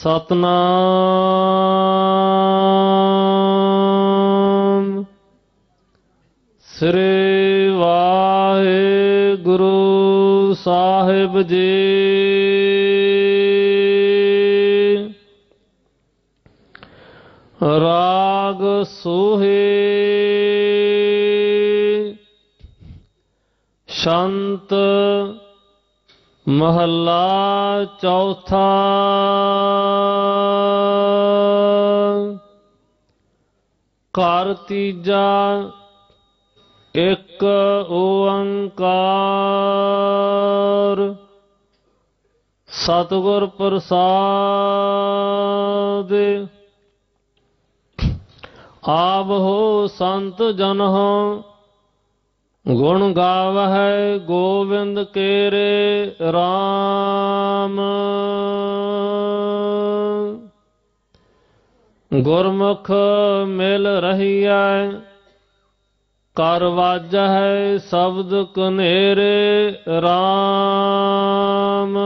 ਸਤਨਾਮ। ਸ੍ਰੀ ਵਾਹਿਗੁਰੂ ਸਾਹਿਬ ਜੀ। ਰਾਗ ਸੋਹੇ। ਸ਼ੰਤ ਮਹੱਲਾ ਚੌਥਾ। ਘਰ ਤੀਜਾ ਇੱਕ ਓੰਕਾਰ। ਸਤਿਗੁਰ ਪ੍ਰਸਾਦ। ਆਪ ਹੋ ਸੰਤ ਜਨ ਹੋ ਗੁਣ ਗਾਵਹਿ ਗੋਬਿੰਦ ਕੇਰੇ RAM ਗੁਰਮੁਖ ਮਿਲ ਰਹੀਐ, ਕਰ ਵਾਜਹਿ ਸ਼ਬਦ ਕਨੇਰੇ RAM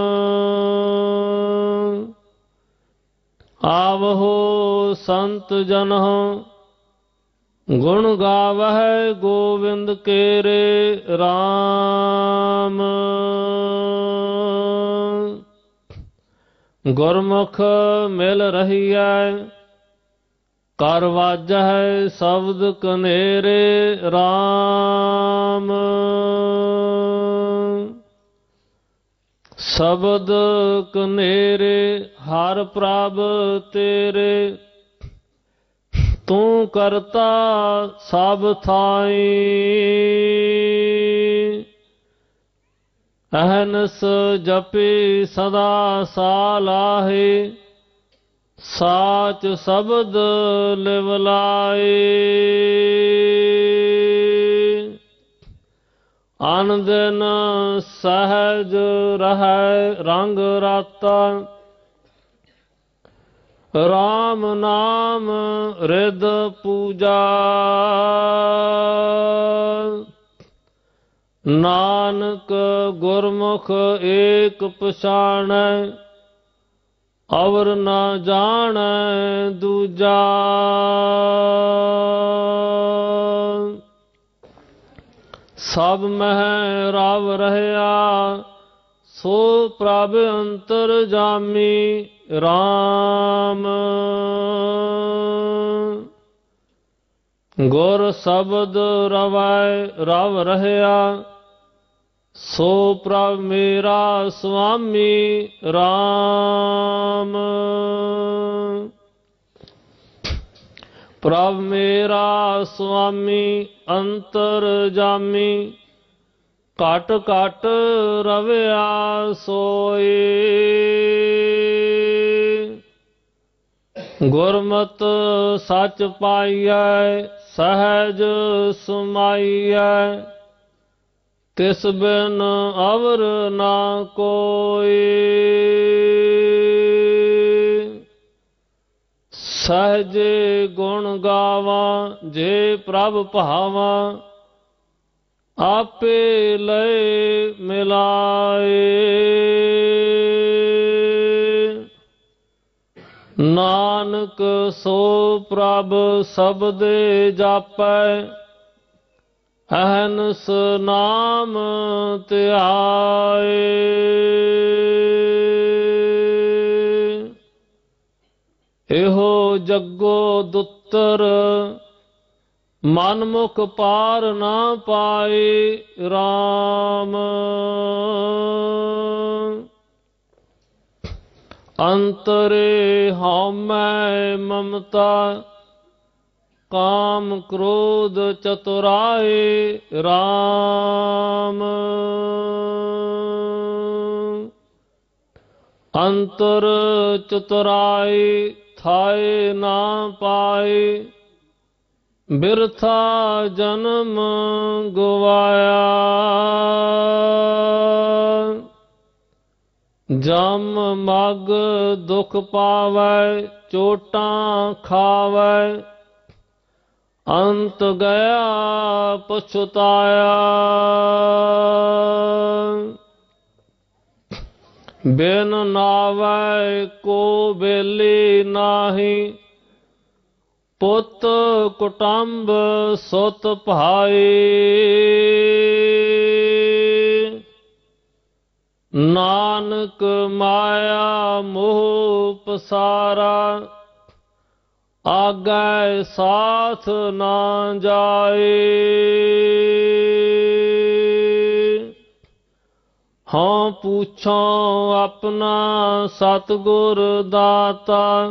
ਆਵਹੋ ਸੰਤ ਜਨਹੁ ਗੁਣ ਗਾਵਹਿ ਗੋਬਿੰਦ ਕੇਰੇ RAM ਗੁਰਮੁਖ ਮਿਲ ਰਹੀਐ, ਕਰ ਵਾਜਹਿ ਸ਼ਬਦ ਕਨੇਰੇ RAM ਸ਼ਬਦ ਕਨੇਰੇ, ਹਰ ਪ੍ਰਭ ਤੇਰੇ ਤੂੰ ਕਰਤਾ ਸਭ ਥਾਈ। ਅਹਨਸ ਜਪੀ ਸਦਾ ਸਾਲਾਹੇ, ਸਾਚ ਸ਼ਬਦ ਲਿਵਲਾਏ ਆਨੰਦਨ ਸਹਜ ਰਹਿ ਰੰਗ ਰਾਤਾ ਰਾਮ ਨਾਮ ਰਿਦ ਪੂਜਾ। ਨਾਨਕ ਗੁਰਮੁਖ ਏਕ ਪਛਾਣੈ, ਅਵਰ ਨਾ ਜਾਣੈ ਦੂਜਾ। ਸਭ ਮਹਿ ਰਵ ਰਹਿਆ, ਸੋ ਪ੍ਰਭ ਅੰਤਰ ਜਾਮੀ। RAM ਗੁਰ ਸ਼ਬਦ ਰਵਾਇ ਰਵ ਰਹਿਆ, ਸੋ ਪ੍ਰਭ ਮੇਰਾ ਸੁਆਮੀ RAM ਪ੍ਰਭ ਮੇਰਾ ਸੁਆਮੀ ਅੰਤਰ ਜਾਮੀ, ਘਟ ਘਟ ਰਵਿਆ ਸੋਏ। ਗੁਰਮਤ ਸੱਚ ਪਾਈਐ, ਸਹਿਜ ਸੁਮਾਈਐ। ਤਿਸ ਬਿਨ ਅਵਰ ਨਾ ਕੋਈ। ਸਹਜੇ ਗੁਣ ਗਾਵਾਂ, ਜੇ ਪ੍ਰਭ ਭਾਵਾਂ, ਆਪੇ ਲੈ ਮਿਲਾਏ। ਨਾਨਕ ਸੋ ਪ੍ਰਭ ਸਬਦੇ ਜਾਪੈ, ਅਹਨਸ ਨਾਮ ਧਿਆਏ। ਇਹੋ ਜੱਗੋ ਦੁੱਤਰ, ਮਨਮੁਖ ਪਾਰ ਨਾ ਪਾਏ RAM ਅੰਤਰੇ ਹਉਮੈ ਮਮਤਾ, ਕਾਮ ਕ੍ਰੋਧ ਚਤੁਰਾਏ RAM ਅੰਤਰ ਚਤੁਰਾਏ ਥਾਏ ਨਾ ਪਾਏ, ਬਿਰਥਾ ਜਨਮ ਗਵਾਇਆ। ਜਮ ਮਗ ਦੁਖ ਪਾਵੈ, ਚੋਟਾਂ ਖਾਵੈ। ਅੰਤ ਗਿਆ ਪਛਤਾਇਆ। ਬਿਨ ਨਾਵੈ ਕੋ ਬੇਲੀ ਨਾਹੀ, ਪੁੱਤ ਕੁਟੰਬ ਸੁਤ ਭਾਈ। ਨਾਨਕ ਮਾਇਆ ਮੋਹ ਪਸਾਰਾ, ਆਗੈ ਸਾਥ ਨਾ ਜਾਏ। ਹਾਂ ਪੁੱਛੋ ਆਪਣਾ ਸਤਿਗੁਰ ਦਾਤਾ,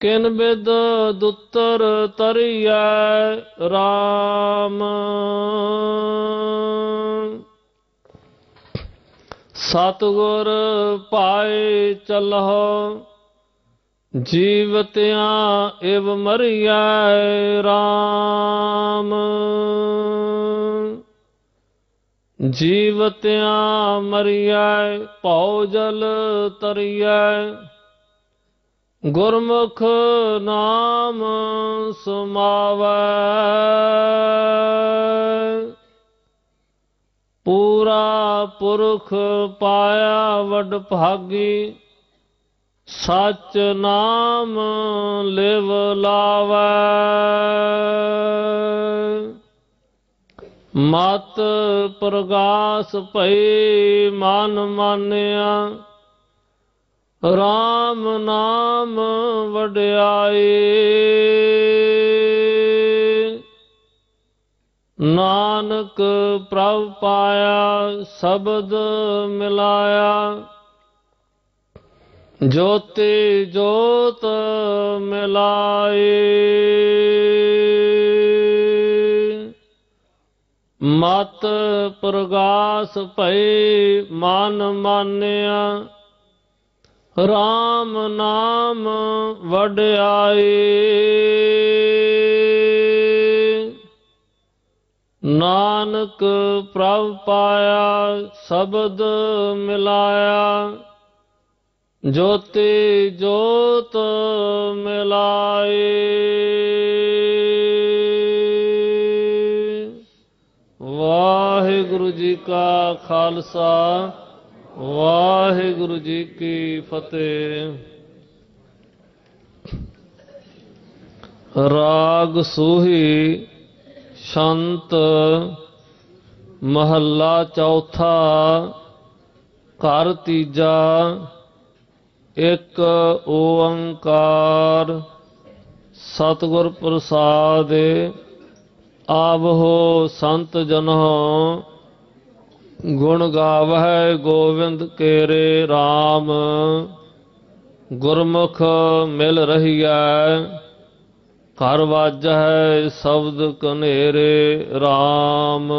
ਕਿਨ ਬਿਦ ਦੁੱਤਰ ਤਰੀਐ RAM ਸਤਿਗੁਰ ਪਾਏ ਚਲਹੁ ਜੀਵਤਿਆਂ ਇਵ ਮਰੀਐ RAM ਜੀਵਤਿਆਂ ਮਰੀਐ ਭਉ ਜਲ ਤਰੀਐ। ਗੁਰਮੁਖ ਨਾਮ ਸੁਮਾਵੈ। ਪੂਰਾ ਪੁਰਖ ਪਾਇਆ ਵਡ ਭਾਗੀ, ਸਚ ਨਾਮ ਲਿਵ ਲਾਵੈ। ਮਤ ਪ੍ਰਗਾਸ ਭਈ ਮਨ ਮਾਨਿਆ RAM ਨਾਮ ਵਡਿਆਈ। ਨਾਨਕ ਪ੍ਰਭ ਪਾਇਆ, ਸ਼ਬਦ ਮਿਲਾਇਆ। ਜੋਤੀ ਜੋਤ ਮਿਲਾਏ ਮਤ ਪ੍ਰਗਾਸ ਭਈ ਮਨ ਮਾਨਿਆ। RAM ਨਾਮ ਵਡਿਆਏ ਨਾਨਕ ਪ੍ਰਭ ਪਾਇਆ, ਸ਼ਬਦ ਮਿਲਾਇਆ, ਜੋਤੀ ਜੋਤ ਮਿਲਾਏ। ਵਾਹਿਗੁਰੂ ਜੀ ਕਾ ਖਾਲਸਾ, ਵਾਹਿਗੁਰੂ ਜੀ ਕੀ ਫਤਿਹ। ਰਾਗ ਸੋਹੀ ਸ਼ੰਤ ਮਹੱਲਾ ਚੌਥਾ, ਘਰ ਤੀਜਾ, ਇੱਕ ਓੰਕਾਰ, ਸਤਿਗੁਰ ਪ੍ਰਸਾਦ, ਆਵਹੋ ਸੰਤ ਜਨੋ ਗੁਣ ਗਾਵਹਿ ਗੋਵਿੰਦ ਕੇਰੇ RAM ਗੁਰਮੁਖ ਮਿਲ ਰਹੀਐ। ਘਰ ਵਾਜੈ ਸ਼ਬਦ ਕਨੇਰੇ RAM